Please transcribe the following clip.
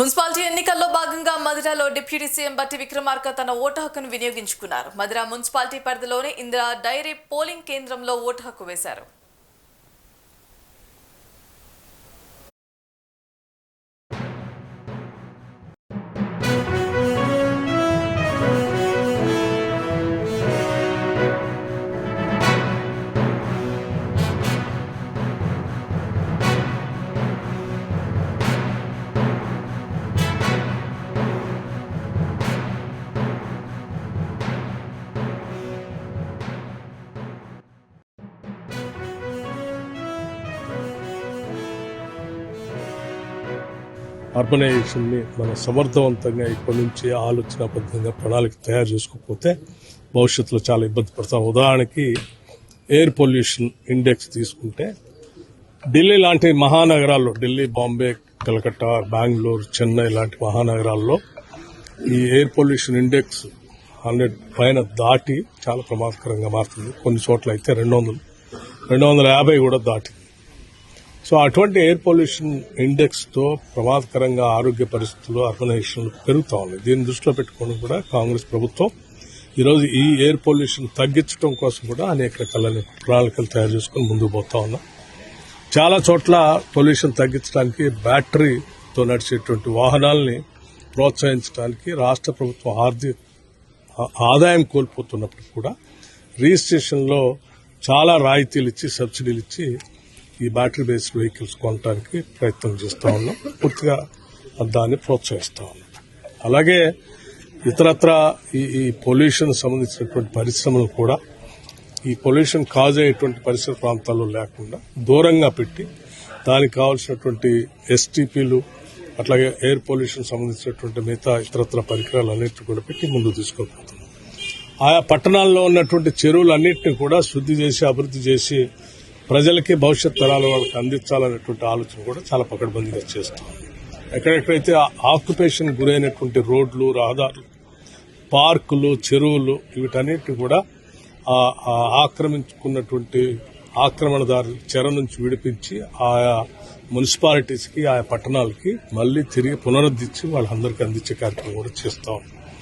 Municipality ఎన్నికల్లో భాగంగా మధిరలో deputy CM బట్టి విక్రమార్క తన ఓటు హక్కును వినియోగించుకున్నారు. మధిర మున్సిపాలిటీ పరిధిలోని ఇందిరా డైరీ పోలింగ్ కేంద్రంలో ఓటు హక్కు వేశారు. అర్బనైజేషన్ని మనం సమర్థవంతంగా ఇప్పటి నుంచి ఆలోచనాబద్ధంగా ప్రణాళిక తయారు చేసుకోకపోతే భవిష్యత్తులో చాలా ఇబ్బంది పడతాం. ఉదాహరణకి ఎయిర్ పొల్యూషన్ ఇండెక్స్ తీసుకుంటే ఢిల్లీ లాంటి మహానగరాల్లో ఢిల్లీ బాంబే కలకట్టా బెంగళూరు చెన్నై లాంటి మహానగరాల్లో ఈ ఎయిర్ పొల్యూషన్ ఇండెక్స్ హండ్రెడ్ పైన దాటి చాలా ప్రమాదకరంగా మారుతుంది. కొన్ని చోట్ల అయితే రెండు వందలు రెండు వందల యాభై కూడా దాటింది. సో అటువంటి ఎయిర్ పొల్యూషన్ ఇండెక్స్తో ప్రమాదకరంగా ఆరోగ్య పరిస్థితులు అర్బనైజేషన్లు పెరుగుతా ఉన్నాయి. దీన్ని దృష్టిలో పెట్టుకుని కూడా కాంగ్రెస్ ప్రభుత్వం. ఈరోజు ఈ ఎయిర్ పొల్యూషన్ తగ్గించడం కోసం కూడా అనేక రకాల ప్రణాళికలు తయారు చేసుకుని ముందుకు పోతా ఉన్నాం. చాలా చోట్ల పొల్యూషన్ తగ్గించడానికి బ్యాటరీతో నడిచేటువంటి వాహనాలని ప్రోత్సహించడానికి రాష్ట్ర ప్రభుత్వం ఆర్థిక ఆదాయం కోల్పోతున్నప్పుడు కూడా రిజిస్ట్రేషన్లో చాలా రాయితీలు ఇచ్చి సబ్సిడీలు ఇచ్చి ఈ బ్యాటరీ బేస్డ్ వెహికల్స్ కొనడానికి ప్రయత్నం చేస్తూ ఉన్నాం. పూర్తిగా దాన్ని ప్రోత్సహిస్తా ఉన్నాం. అలాగే ఇతరత్ర ఈ ఈ పొల్యూషన్ సంబంధించినటువంటి పరిశ్రమలు కూడా ఈ పొల్యూషన్ కాజ్ అయ్యేటువంటి పరిసర ప్రాంతాల్లో లేకుండా దూరంగా పెట్టి దానికి కావాల్సినటువంటి ఎస్టీపీలు అట్లాగే ఎయిర్ పొల్యూషన్ సంబంధించినటువంటి మిగతా ఇతరత్ర పరికరాలు అన్నింటినీ కూడా పెట్టి ముందు తీసుకోబోతున్నాం ఆయా పట్టణాల్లో ఉన్నటువంటి చెరువులన్నింటినీ కూడా శుద్ధి చేసి అభివృద్ధి చేసి ప్రజలకి భవిష్యత్ తరాల వాళ్ళకి అందించాలనేటువంటి ఆలోచన కూడా చాలా పకడ్బందీగా చేస్తాం ఎక్కడెక్కడైతే ఆక్యుపేషన్ గురైనటువంటి రోడ్లు రహదారులు పార్కులు చెరువులు వీటన్నిటి కూడా ఆక్రమించుకున్నటువంటి ఆక్రమణదారుల చెర నుంచి విడిపించి ఆయా మున్సిపాలిటీస్కి ఆయా పట్టణాలకి మళ్ళీ తిరిగి పునరుద్ధరించి వాళ్ళందరికీ అందించే కార్యక్రమం కూడా చేస్తాం